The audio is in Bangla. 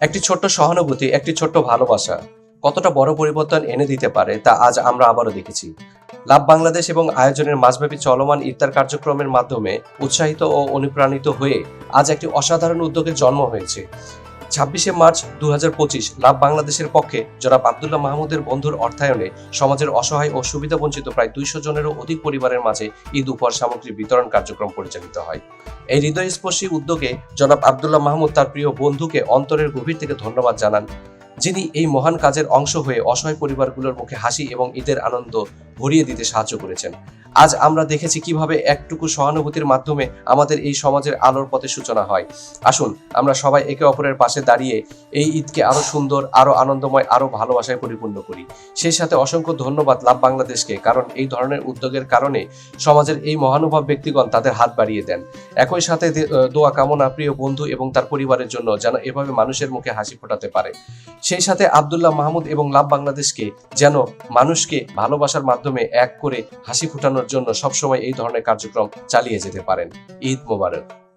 একটি ছোট্ট সহানুভূতি, একটি ছোট্ট ভালোবাসা কতটা বড় পরিবর্তন এনে দিতে পারে তা আজ আমরা আবারও দেখেছি। লাভ বাংলাদেশ এবং আয়োজনের মাঝব্যাপী চলমান ইফতার কার্যক্রমের মাধ্যমে উৎসাহিত ও অনুপ্রাণিত হয়ে আজ একটি অসাধারণ উদ্যোগের জন্ম হয়েছে। ছাব্বিশে মার্চ দু লাভ বাংলাদেশের পক্ষে জনাব আবদুল্লাহ মাহমুদের বন্ধুর অর্থায়নে সমাজের অসহায় ও সুবিধাবঞ্চিত প্রায় দুইশো জনেরও অধিক পরিবারের মাঝে ঈদ উপহার সামগ্রী বিতরণ কার্যক্রম পরিচালিত হয়। এই হৃদয়স্পর্শী উদ্যোগে জনাব আবদুল্লাহ মাহমুদ তার প্রিয় বন্ধুকে অন্তরের গভীর থেকে ধন্যবাদ জানান। যিনি এই মহান কাজের অংশ হয়ে অসহায় পরিবারগুলোর মুখে হাসি এবং ঈদের আনন্দ ভরিয়ে দিতে সাহায্য করেছেন। আজ আমরা দেখেছি কীভাবে একটুকু সহানুভূতির মাধ্যমে আমাদের এই সমাজের আলোর পথে সূচনা হয়। আসুন, আমরা সবাই একে অপরের পাশে দাঁড়িয়ে এই ঈদকে আরও সুন্দর, আরও আনন্দময়, আরও ভালোবাসায় পরিপূর্ণ করি। সেই সাথে অসংখ্য ধন্যবাদ লাভ বাংলাদেশকে, কারণ এই ধরনের উদ্যোগের কারণে সমাজের এই মহানুভব ব্যক্তিগণ তাদের হাত বাড়িয়ে দেন। একই সাথে দোয়া, কামনা, প্রিয় বন্ধু এবং তার পরিবারের জন্য যেন এভাবে মানুষের মুখে হাসি ফোটাতে পারে। সেই সাথে আবদুল্লাহ মাহমুদ এবং লাভ বাংলাদেশকে যেন মানুষকে ভালোবাসার মাধ্যমে এক করে হাসি ফোটানোর জন্য সবসময় এই ধরনের কার্যক্রম চালিয়ে যেতে পারেন। ঈদ মোবারক।